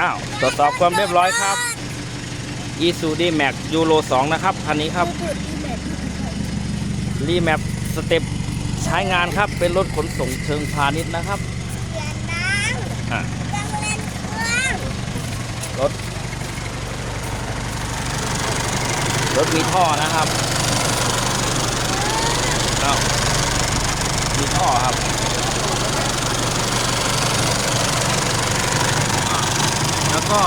อ้าวตรวจสอบความเรียบร้อยครับ e s u d m a x Euro 2นะครับคันนี้ครับรีแมปสเต็ปใช้งานครับเป็นรถขนส่งเชิงพาณิชย์นะครับเสียงดังอะยังเล่นเครื่องรถรถมีท่อนะครับอ้าวมีท่อครับ แล้ว ก็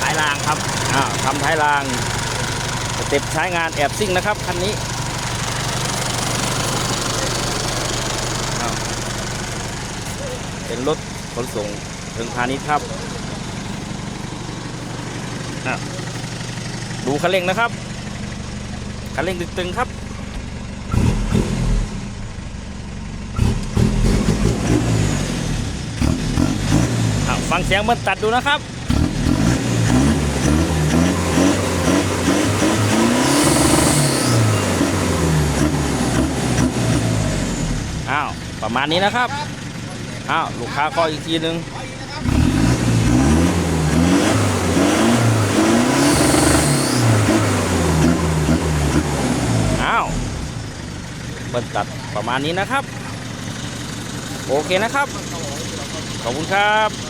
ท้ายรางครับอ้าทำท้ายรางสเต็ปใช้งานแอบซิ่งนะครับคันนี้เป็นรถขนส่งเชิงพาณิชย์ครับดูคันเร่งนะครับคันเร่งตึงๆครับ อ้าว ฟังเสียงมันตัดดูนะครับอ้าวประมาณนี้นะครับอ้าวลูกค้าขออีกทีนึงอ้าวเปิดตัดประมาณนี้นะครับ โอเคนะครับ ขอบคุณครับ